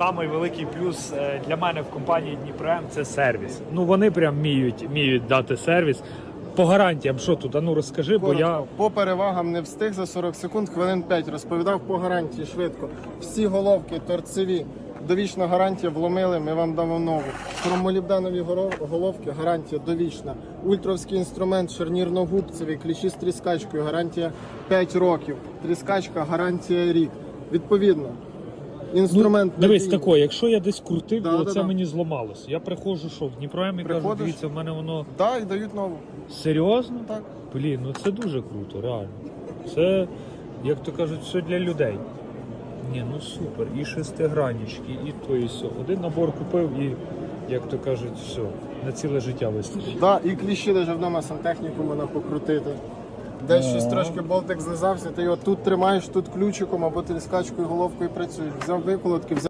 Самий великий плюс е, для мене в компанії Дніпрем це сервіс. Ну вони прям вміють, вміють дати сервіс. По гарантіям, що тут? А ну розкажи, бо я по перевагам не встиг за 40 секунд, хвилин 5 розповідав по гарантії швидко. Всі головки торцеві. Довічна гарантія вломили, ми вам дамо нову. Хромолібданові горо- головки, гарантія довічна. Ультровський інструмент, шарнірно-губцевий, кліщі з тріскачкою, гарантія 5 років. Тріскачка, гарантія рік. Відповідно, інструмент ну, дивись тако, якщо я десь крутив, Да, то да, це да. мені зламалося. Я приходжу, що в Дніпрем і кажу, Приходиш? дивіться, в мене воно Да, і дають нову. серйозно. Так. Блін, ну це дуже круто, реально. Це, як то кажуть, все для людей. Ні, ну супер. І шестигранічки, і то, і все. Один набор купив і, як то кажуть, все, на ціле життя вистачить. Да, і кліщі навіть вдома сантехніку можна покрутити. Десь щось трошки болтик злизався, ти його тут тримаєш, тут ключиком або тріскачкою головкою працюєш. Взяв виколотки, взяв.